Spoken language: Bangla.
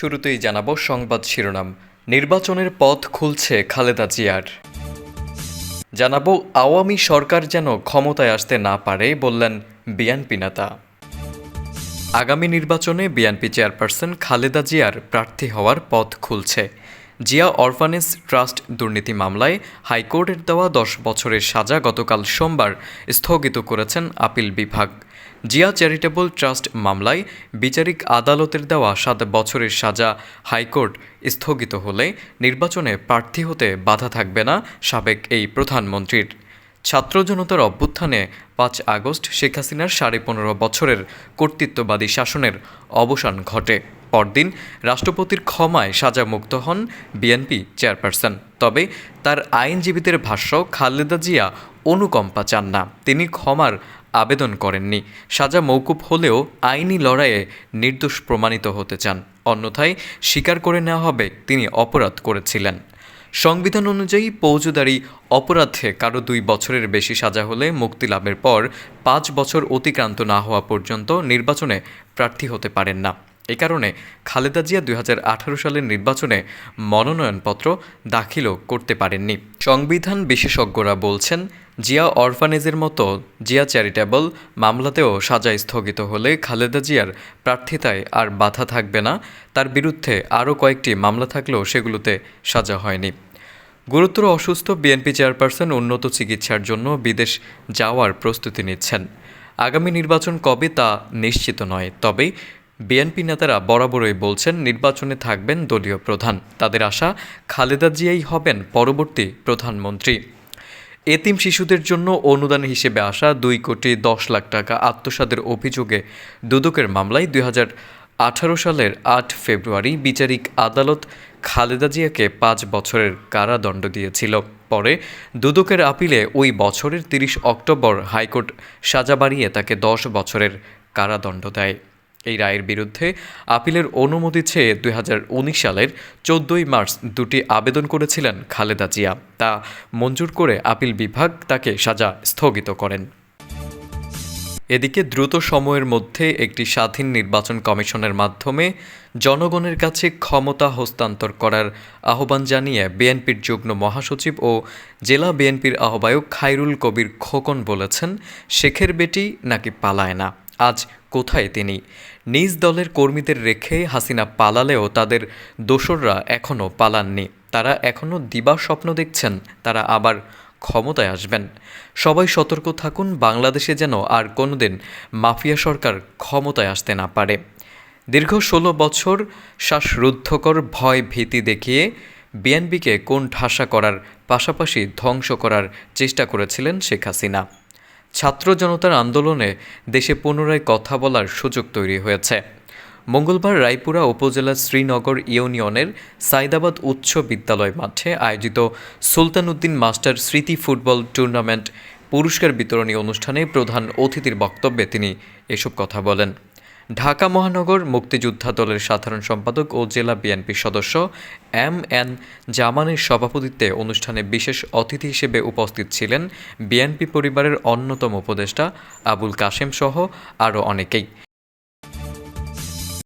শুরুতেই জানাব সংবাদ শিরোনাম। নির্বাচনের পথ খুলছে খালেদা জিয়ার। জানাব, আওয়ামী সরকার যেন ক্ষমতায় আসতে না পারে বললেন বিএনপি নেতা। আগামী নির্বাচনে বিএনপি চেয়ারপারসন খালেদা জিয়ার প্রার্থী হওয়ার পথ খুলছে। জিয়া অরফানেজ ট্রাস্ট দুর্নীতি মামলায় হাইকোর্টের দেওয়া দশ বছরের সাজা গতকাল সোমবার স্থগিত করেছেন আপিল বিভাগ। জিয়া চ্যারিটেবল ট্রাস্ট মামলায় বিচারিক আদালতের দেওয়া সাত বছরের সাজা হাইকোর্ট স্থগিত হলে নির্বাচনে প্রার্থী হতে বাধা থাকবে না সাবেক এই প্রধানমন্ত্রীর। ছাত্র জনতার অভ্যুত্থানে পাঁচ আগস্ট শেখ হাসিনার সাড়ে পনেরো বছরের কর্তৃত্ববাদী শাসনের অবসান ঘটে। পরদিন রাষ্ট্রপতির ক্ষমায় সাজামুক্ত হন বিএনপি চেয়ারপারসন। তবে তার আইনজীবীদের ভাষ্য, খালেদা জিয়া অনুকম্পা চান না। তিনি ক্ষমার আবেদন করেননি। সাজা মৌকুব হলেও আইনি লড়াইয়ে নির্দোষ প্রমাণিত হতে চান। অন্যথায় স্বীকার করে নেওয়া হবে, তিনি অপরাধ করেছিলেন। সংবিধান অনুযায়ী ফৌজদারি অপরাধে কারও দুই বছরের বেশি সাজা হলে মুক্তি লাভের পর পাঁচ বছর অতিক্রান্ত না হওয়া পর্যন্ত নির্বাচনে প্রার্থী হতে পারেন না। এ কারণে খালেদা জিয়া দুই হাজার আঠারো সালের নির্বাচনে মনোনয়নপত্র দাখিলও করতে পারেননি। সংবিধান বিশেষজ্ঞরা বলছেন, জিয়া অরফানেজের মতো জিয়া চ্যারিটেবল মামলাতেও সাজা স্থগিত হলে খালেদা জিয়ার প্রার্থিতায় আর বাধা থাকবে না, তার বিরুদ্ধে আরও কয়েকটি মামলা থাকলেও সেগুলোতে সাজা হয়নি। গুরুতর অসুস্থ বিএনপি চেয়ারপারসন উন্নত চিকিৎসার জন্য বিদেশ যাওয়ার প্রস্তুতি নিচ্ছেন। আগামী নির্বাচন কবে তা নিশ্চিত নয় তবে বিএনপি নেতারা বরাবরই বলছেন, নির্বাচনে থাকবেন দলীয় প্রধান। তাদের আশা, খালেদা জিয়াই হবেন পরবর্তী প্রধানমন্ত্রী। এতিম শিশুদের জন্য অনুদান হিসেবে আসা দুই কোটি দশ লাখ টাকা আত্মসাদের অভিযোগে দুদকের মামলায় দুই আঠারো সালের আট ফেব্রুয়ারি বিচারিক আদালত খালেদা জিয়াকে পাঁচ বছরের কারাদণ্ড দিয়েছিল। পরে দুদকের আপিলে ওই বছরের তিরিশ অক্টোবর হাইকোর্ট সাজা বাড়িয়ে তাকে দশ বছরের কারাদণ্ড দেয়। এই রায়ের বিরুদ্ধে আপিলের অনুমতি চেয়ে দুই হাজার উনিশ সালের চোদ্দই মার্চ দুটি আবেদন করেছিলেন খালেদা জিয়া। তা মঞ্জুর করে আপিল বিভাগ তাকে সাজা স্থগিত করেন। এদিকে দ্রুত সময়ের মধ্যে একটি স্বাধীন নির্বাচন কমিশনের মাধ্যমে জনগণের কাছে ক্ষমতা হস্তান্তর করার আহ্বান জানিয়ে বিএনপির যুগ্ম মহাসচিব ও জেলা বিএনপির আহ্বায়ক খায়রুল কবির খোকন বলেছেন, শেখের বেটি নাকি পালায় না। আজ কোথায় তিনি? নিজ দলের কর্মীদের রেখে হাসিনা পালালেও তাদের দোসররা এখনও পালাননি। তারা এখনও দিবা স্বপ্ন দেখছেন, তারা আবার ক্ষমতায় আসবেন। সবাই সতর্ক থাকুন, বাংলাদেশে যেন আর কোনোদিন মাফিয়া সরকার ক্ষমতায় আসতে না পারে। দীর্ঘ ষোলো বছর শ্বাসরুদ্ধকর ভয় ভীতি দেখিয়ে বিএনপিকে কোন ঠাসা করার পাশাপাশি ধ্বংস করার চেষ্টা করেছিলেন শেখ হাসিনা। ছাত্র জনতার আন্দোলনে দেশে পুনরায় কথা বলার সুযোগ তৈরি হয়েছে। মঙ্গলবার রায়পুরা উপজেলার শ্রীনগর ইউনিয়নের সাইদাবাদ উচ্চ বিদ্যালয় মাঠে আয়োজিত সুলতান উদ্দিন মাস্টার স্মৃতি ফুটবল টুর্নামেন্ট পুরস্কার বিতরণী অনুষ্ঠানে প্রধান অতিথির বক্তব্যে তিনি এসব কথা বলেন। ঢাকা মহানগর মুক্তিযোদ্ধা দলের সাধারণ সম্পাদক ও জেলা বিএনপি সদস্য এম এন জামানের সভাপতিত্বে অনুষ্ঠানে বিশেষ অতিথি হিসেবে উপস্থিত ছিলেন বিএনপি পরিবারের অন্যতম উপদেষ্টা আবুল কাশেম সহ আরও অনেকেই।